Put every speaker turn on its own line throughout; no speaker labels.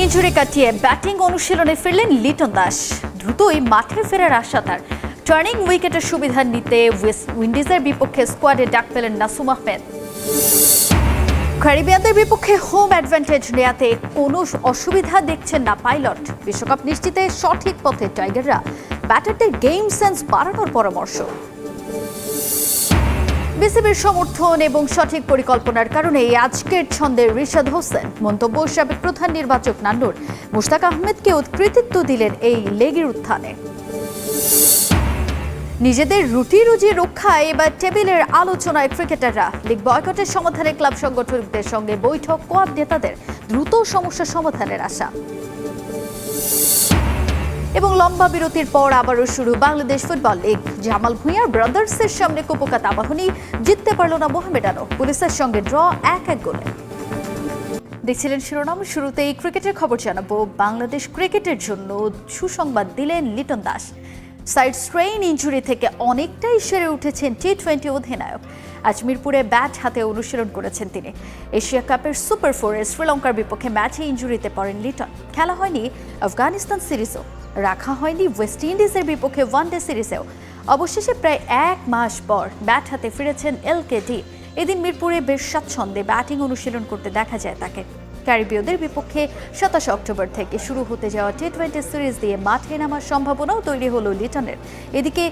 Injury কাটিয়ে batting অনুশীলনে ফিরলেন লিটন দাস। দ্রুতই মাঠে ফেরার আশা তার। টার্নিং উইকেটের সুবিধা নিতে ওয়েস্ট উইন্ডিজের বিপক্ষে স্কোয়াডে ডাক পেলেন নাসুম আহমেদ। ক্যারিবিয়ানদের বিপক্ষে হোম অ্যাডভান্টেজ নেয়াতে কোনো অসুবিধা দেখছেন না পাইলট। বিশ্বকাপ নিশ্চিতে সঠিক পথে টাইগাররা। ব্যাটারদের গেম সেন্স বাড়ানোর পরামর্শ। বিসিবির সমর্থন এবং সঠিক পরিকল্পনার কারণে আজকের ছন্দে রিশাদ হোসেন, মন্তব্য সাবেক প্রধান নির্বাচক নান্নুর মুশতাক আহমেদকে কৃতিত্ব দিলেন এই লেগের উত্থানে। নিজেদের রুটি রুজি রক্ষায় এবার টেবিলের আলোচনায় ক্রিকেটাররা লিগ বয়কটের সমাধানে ক্লাব সংগঠকদের সঙ্গে বৈঠক, কোয়াব নেতাদের দ্রুত সমস্যা সমাধানের আশা। এবং লম্বা বিরতির পর আবারও শুরু বাংলাদেশ ফুটবল লিগ। জামাল ভুঁইয়ার ব্রাদার্সের সামনে কুপকাত আবাহনী জিততে পারল না মোহামেডানও। পুলিশের সঙ্গে ড্র এক এক গোলে। দেখছিলেন শিরোনাম, শুরুতেই ক্রিকেটের খবর জানাব। বাংলাদেশ ক্রিকেটের জন্য সুসংবাদ দিলেন Liton Das. Side strain injury থেকে অনেকটাই সেরে উঠেছেন টি টোয়েন্টি অধিনায়ক। আজ মিরপুরে ব্যাট হাতে অনুশীলন করেছেন তিনি। এশিয়া কাপের সুপার ফোরে শ্রীলঙ্কার বিপক্ষে ম্যাচে ইঞ্জুরিতে পড়েন লিটন। খেলা হয়নি আফগানিস্তান সিরিজও। রাখা হয়নি। ওয়েস্ট ইন্ডিজের বিপক্ষে ওয়ানডে সিরিজেও অবশেষে প্রায় এক মাস পর ব্যাট হাতে ফিরেছেন এলকেডি এদিন মিরপুরে বেশ স্বাচ্ছন্দ্যে ব্যাটিং অনুশীলন করতে দেখা যায় তাকে। ক্যারিবীয়দের বিপক্ষে সাতাশ অক্টোবর থেকে শুরু হতে যাওয়া টি টোয়েন্টি সিরিজ দিয়ে মাঠে নামার সম্ভাবনাও তৈরি হলো লিটনের। এদিকে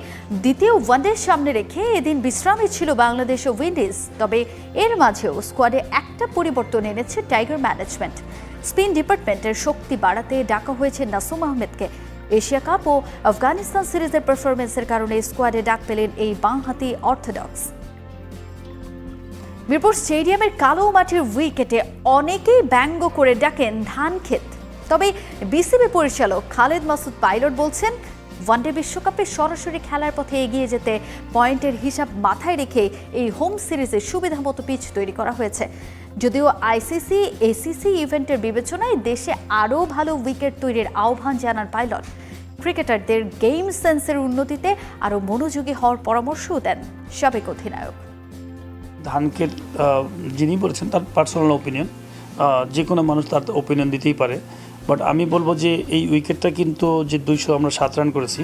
দ্বিতীয় ওয়ানডের সামনে রেখে এদিন বিশ্রামে ছিল বাংলাদেশ ও উইন্ডিজ তবে এর মাঝেও স্কোয়াডে একটা পরিবর্তন এনেছে টাইগার ম্যানেজমেন্ট স্পিন ডিপার্টমেন্টের শক্তি বাড়াতে ডাকা হয়েছে নাসুম আহমেদকে। এশিয়া কাপ ও আফগানিস্তান সিরিজের পারফরমেন্সের কারণে স্কোয়াডে ডাক পেলেন এই বাঁহাতি অর্থোডক্স মিরপুর স্টেডিয়ামের কালো মাটির উইকেটে অনেকেই ব্যঙ্গ করে ডাকেন ধান ক্ষেত তবে বিসিবি পরিচালক খালেদ মাসুদ পাইলট বলছেন ওয়ানডে বিশ্বকাপে সরাসরি খেলার পথে এগিয়ে যেতে পয়েন্টের হিসাব মাথায় রেখে এই হোম সিরিজে সুবিধা মতো পিচ তৈরি করা হয়েছে। যদিও আইসিসি, এসিসি ইভেন্টের বিবেচনায় দেশে আরও ভালো উইকেট তৈরির আহ্বান জানান পাইলট। ক্রিকেটারদের গেম সেন্সের উন্নতিতে আরও মনোযোগী হওয়ার পরামর্শও দেন সাবেক অধিনায়ক।
ধানকে যিনি বলেছেন, তার পার্সোনাল ওপিনিয়ন যে কোনো মানুষ তার ওপিনিয়ন দিতেই পারে। বাট আমি বলব যে এই উইকেটটা কিন্তু যে দুইশো আমরা সাত রান করেছি,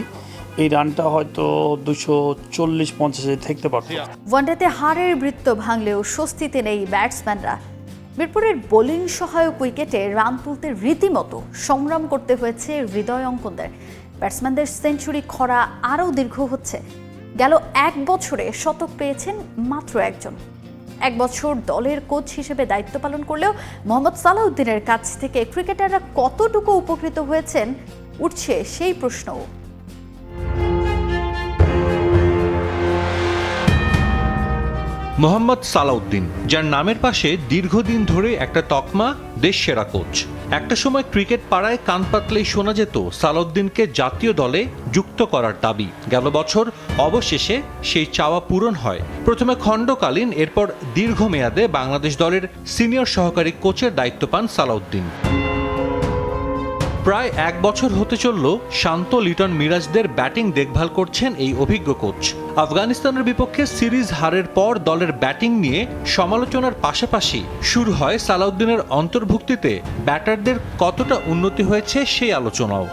এই রানটা হয়তো দুশো চল্লিশ পঞ্চাশে থাকতে পারতো।
ওয়ানডেতে হারের বৃত্ত ভাঙলেও স্বস্তিতে নেই ব্যাটসম্যানরা। মিরপুরের বোলিং সহায়ক উইকেটে রান তুলতে রীতিমতো সংগ্রাম করতে হয়েছে হৃদয় অঙ্কনদের। ব্যাটসম্যানদের সেঞ্চুরি খরা আরও দীর্ঘ হচ্ছে। গেল এক বছরে শতক পেয়েছেন মাত্র একজন। এক বছর দলের কোচ হিসেবে দায়িত্ব পালন করলেও মোহাম্মদ সালাউদ্দিনের কাছ থেকে ক্রিকেটাররা কতটুকু উপকৃত হয়েছেন, উঠছে সেই প্রশ্নও।
মোহাম্মদ সালাউদ্দিন, যার নামের পাশে দীর্ঘদিন ধরে একটা তকমা দেশ সেরা কোচ। একটা সময় ক্রিকেট পাড়ায় কান পাতলেই শোনা যেত সালাউদ্দিনকে জাতীয় দলে যুক্ত করার দাবি। গেল বছর অবশেষে সেই চাওয়া পূরণ হয়। প্রথমে খণ্ডকালীন, এরপর দীর্ঘমেয়াদে বাংলাদেশ দলের সিনিয়র সহকারী কোচের দায়িত্ব পান সালাউদ্দিন। প্রায় এক বছর হতে চলল শান্ত লিটন মিরাজদের ব্যাটিং দেখভাল করছেন এই অভিজ্ঞ কোচ। আফগানিস্তানের বিপক্ষে সিরিজ হারের পর দলের ব্যাটিং নিয়ে সমালোচনার পাশাপাশি শুরু হয় সালাউদ্দিনের অন্তর্ভুক্তিতে ব্যাটারদের কতটা উন্নতি হয়েছে সেই আলোচনাও।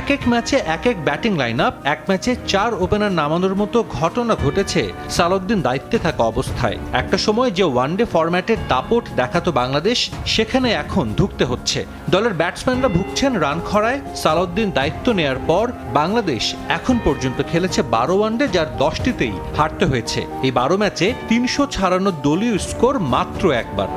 এক এক ম্যাচে এক এক ব্যাটিং লাইন আপ এক ম্যাচে চার ওপেনার নামানোর মতো ঘটনা ঘটেছে সালাউদ্দিন দায়িত্বে থাকা অবস্থায়। একটা সময় যে ওয়ানডে ফরম্যাটের দাপট দেখাতো বাংলাদেশ, সেখানে এখন ধুকতে হচ্ছে। দলের ব্যাটসম্যানরা ভুগছেন রান খরায়, সালাউদ্দিন দায়িত্ব নেয়ার পর বাংলাদেশ এখন পর্যন্ত খেলেছে বারো ওয়ানডে যার দশটিতেই হারতে হয়েছে। এই বারো ম্যাচে তিনশো ছাড়ানো দলীয় স্কোর মাত্র একবার।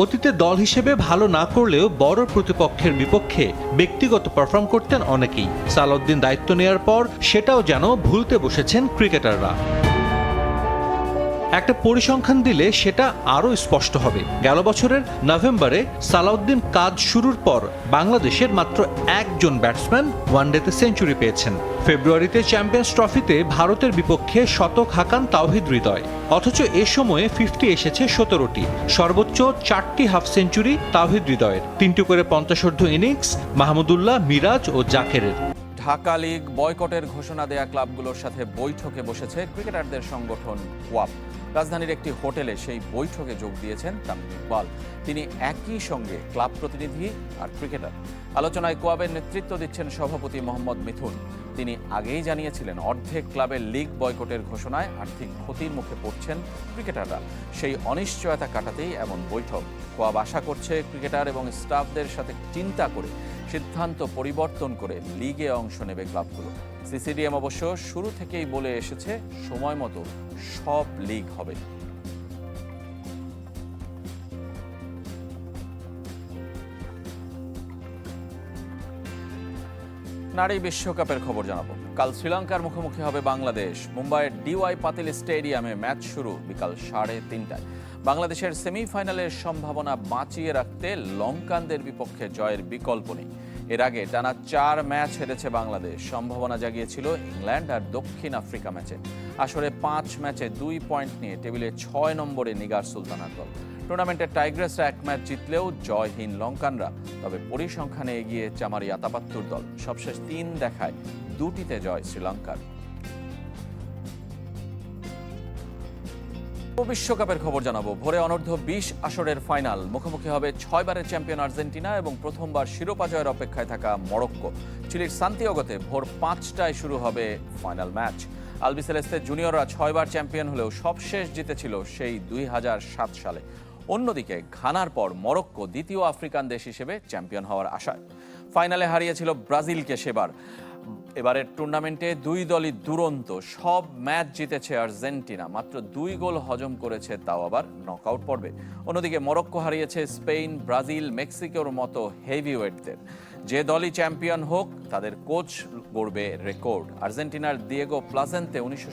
অতীতে দল হিসেবে ভালো না করলেও বড় প্রতিপক্ষের বিপক্ষে ব্যক্তিগত পারফর্ম করতেন অনেকেই। সালাউদ্দিন দায়িত্ব নেয়ার পর সেটাও যেন ভুলতে বসেছেন ক্রিকেটাররা। একটা পরিসংখ্যান দিলে সেটা আরও স্পষ্ট হবে। গেল বছরের নভেম্বরে সালাউদ্দিন কাজ শুরুর পর বাংলাদেশের মাত্র একজন ব্যাটসম্যান ওয়ানডেতে সেঞ্চুরি পেয়েছেন। ফেব্রুয়ারিতে চ্যাম্পিয়ন্স ট্রফিতে ভারতের বিপক্ষে শতক হাকান তাওহিদ হৃদয়। অথচ এ সময়ে ফিফটি এসেছে সতেরোটি। সর্বোচ্চ চারটি হাফ সেঞ্চুরি তাওহিদ হৃদয়ের। তিনটি করে পঞ্চাশোর্ধ ইনিংস মাহমুদুল্লাহ মিরাজ ও জাকেরের।
ঢাকা লীগ বয়কটের ঘোষণা দেয়া ক্লাবগুলোর সাথে বৈঠকে বসেছে ক্রিকেটারদের সংগঠন ওয়াপ রাজধানীর একটি হোটেলে সেই বৈঠকে যোগ দিয়েছেন তামিম ইকবাল। তিনি একই সঙ্গে ক্লাব প্রতিনিধি আর ক্রিকেটার। আলোচনায় কোয়াবের নেতৃত্ব দিচ্ছেন সভাপতি মোহাম্মদ মিথুন। তিনি আগেই জানিয়েছিলেন, অর্ধেক ক্লাবের লিগ বয়কটের ঘোষণায় আর্থিক ক্ষতির মুখে পড়ছেন ক্রিকেটাররা। সেই অনিশ্চয়তা কাটাতেই এমন বৈঠক। কোয়াব আশা করছে ক্রিকেটার এবং স্টাফদের সাথে চিন্তা করে সিদ্ধান্ত পরিবর্তন করে লিগে অংশ নেবে ক্লাবগুলো। সিসিডিএম অবশ্য শুরু থেকেই বলে এসেছে, সময় মতো সব লিগ হবে। নারী বিশ্বকাপের খবর জানাব। কাল শ্রীলঙ্কার মুখোমুখি হবে বাংলাদেশ। মুম্বাইয়ের ডিওয়াই পাতিল স্টেডিয়ামে ম্যাচ শুরু বিকাল সাড়ে তিনটায়। বাংলাদেশের সেমিফাইনালের সম্ভাবনা বাঁচিয়ে রাখতে লঙ্কানদের বিপক্ষে জয়ের বিকল্প নেই। এর আগে টানা চার ম্যাচ হেরেছে বাংলাদেশ। সম্ভাবনা জাগিয়েছিল ইংল্যান্ড আর দক্ষিণ আফ্রিকা ম্যাচে। আসরে পাঁচ ম্যাচে দুই পয়েন্ট নিয়ে টেবিলে ছয় নম্বরে নিগার সুলতানার দল। টুর্নামেন্টের টাইগ্রেসরা এক ম্যাচ জিতলেও জয়হীন লঙ্কানরা। তবে পরিসংখ্যানে এগিয়ে চামারি আতাপাত্তুর দল। সবশেষ তিন দেখায় দুটিতে জয় শ্রীলঙ্কার। বিশ্বকাপের খবর জানাব। ভোরে অনূর্ধ্ব বিশ আসরের ফাইনাল। মুখোমুখি হবে ছয়বারের চ্যাম্পিয়ন আর্জেন্টিনা এবং প্রথমবার শিরোপা জয়ের অপেক্ষায় থাকা মরক্কো। চিলির সান্তিয়াগোতে ভোর পাঁচটায় শুরু হবে ফাইনাল ম্যাচ। আলবিসেলেস্তে জুনিয়ররা ছয়বার চ্যাম্পিয়ন হলেও সবশেষ জিতেছিল সেই দুই সালে। অন্যদিকে ঘানার পর মরক্কো দ্বিতীয় আফ্রিকান দেশ হিসেবে চ্যাম্পিয়ন হওয়ার আশায়। ফাইনালে হারিয়েছিল ব্রাজিলকে সেবার। এবারের টুর্নামেন্টে দুই দলই দুরন্ত। সব ম্যাচ জিতেছে আর্জেন্টিনা। মাত্র দুই গোল হজম করেছে তাও আবার নকআউট পর্বে। অন্যদিকে মরক্কো হারিয়েছে স্পেন, ব্রাজিল, মেক্সিকোর মতো হেভিওয়েটদের। যে দলই চ্যাম্পিয়ন হোক, তাদের কোচ গড়বে রেকর্ড আর্জেন্টিনার দিয়েগো প্লাজেন্তে উনিশশো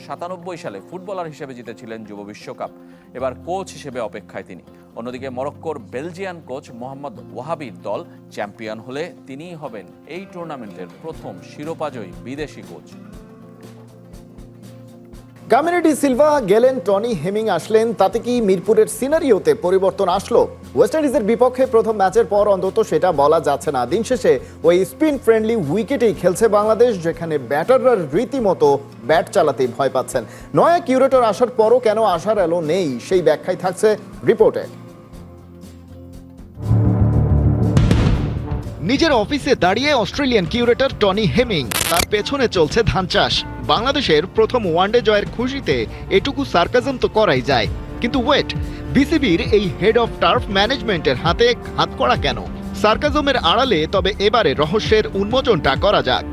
সালে ফুটবলার হিসেবে জিতেছিলেন যুব বিশ্বকাপ। এবার কোচ হিসেবে অপেক্ষায় তিনি। অন্যদিকে মরক্কোর বেলজিয়ান কোচ মোহাম্মদ ওয়াহাবির দল চ্যাম্পিয়ন হলে তিনিই হবেন এই টুর্নামেন্টের প্রথম শিরোপাজয়ী বিদেশি কোচ।
কামিনিটি সিলভা, গেলেন টনি হেমিং আসলেন, তাতে কি মিরপুরের সিনারিওতে পরিবর্তন আসলো? ওয়েস্ট ইন্ডিজের বিপক্ষে প্রথম ম্যাচের পর অন্তত সেটা বলা যাচ্ছে না। দিন শেষে ওই স্পিন ফ্রেন্ডলি উইকেটেই খেলছে বাংলাদেশ, যেখানে ব্যাটাররা রীতিমতো ব্যাট চালাতেই ভয় পাচ্ছেন। নয়া কিউরেটর আসার পরও কেন আসার এলো নেই, সেই ব্যাখ্যায় থাকছে রিপোর্টে। নিজের অফিসে দাঁড়িয়ে অস্ট্রেলিয়ান কিউরেটর টনি হেমিং। তার পেছনে চলছে ধান চাষ। বাংলাদেশের প্রথম ওয়ানডে জয়ের খুশিতে এটুকু সার্কাজম তো করাই যায়। কিন্তু ওয়েট, বিসিবির এই হেড অফ টার্ফ ম্যানেজমেন্টের হাতে হাত করা কেন? সার্কাজমের আড়ালে তবে এবারে রহস্যের উন্মোচনটা করা যাক।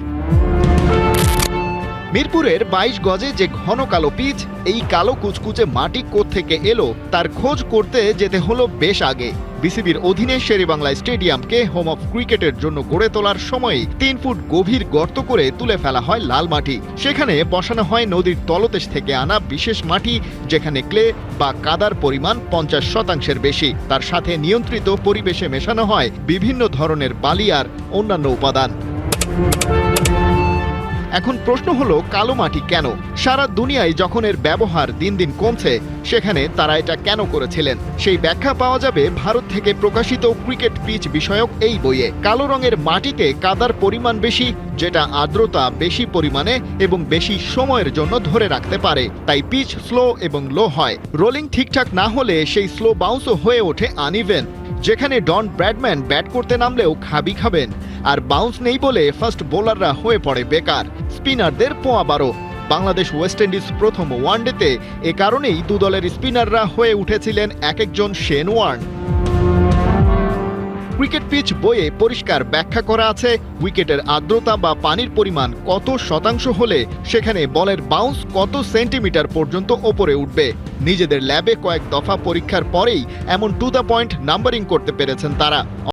মিরপুরের বাইশ গজে যে ঘন কালো পিচ, এই কালো কুচকুচে মাটি থেকে এলো, তার খোঁজ করতে যেতে হলো বেশ আগে। বিসিবির অধীনে শেরেবাংলা স্টেডিয়ামকে হোম অফ ক্রিকেটের জন্য গড়ে তোলার সময় তিন ফুট গভীর গর্ত করে তুলে ফেলা হয় লাল মাটি। সেখানে বসানো হয় নদীর তলদেশ থেকে আনা বিশেষ মাটি, যেখানে ক্লে বা কাদার পরিমাণ পঞ্চাশ শতাংশের বেশি। তার সাথে নিয়ন্ত্রিত পরিবেশে মেশানো হয় বিভিন্ন ধরনের বালি আর অন্যান্য উপাদান। এখন প্রশ্ন হলো, কালো মাটি কেন? সারা দুনিয়ায় যখন এর ব্যবহার দিন দিন কমছে, সেখানে তারা এটা কেন করেছিলেন? সেই ব্যাখ্যা পাওয়া যাবে ভারত থেকে প্রকাশিত ক্রিকেট পিচ বিষয়ক এই বইয়ে। কালো রঙের মাটিতে কাদার পরিমাণ বেশি, যেটা আর্দ্রতা বেশি পরিমাণে এবং বেশি সময়ের জন্য ধরে রাখতে পারে। তাই পিচ স্লো এবং লো হয়। রোলিং ঠিকঠাক না হলে সেই স্লো বাউন্সও হয়ে ওঠে আনইভেন যেখানে ডন ব্র্যাডম্যান ব্যাট করতে নামলেও খাবি খাবেন। আর বাউন্স নেই বলে ফার্স্ট বোলাররা হয়ে পড়ে বেকার। স্পিনারদের পোয়া বারো। বাংলাদেশ ওয়েস্ট ইন্ডিজ প্রথম ওয়ানডেতে এ কারণেই দু দলের স্পিনাররা হয়ে উঠেছিলেন এক একজন শেন ওয়ার্ন। ক্রিকেট পিচ বইয়ে পরিষ্কার ব্যাখ্যা করা আছে, উইকেটের আর্দ্রতা বা পানির পরিমাণ কত শতাংশ হলে সেখানে বলের বাউন্স কত সেন্টিমিটার পর্যন্ত ওপরে উঠবে। নিজেদের ল্যাবে কয়েক দফা পরীক্ষার পরেই এমন টু দ্য পয়েন্ট নাম্বারিং করতে পেরেছেন তারা।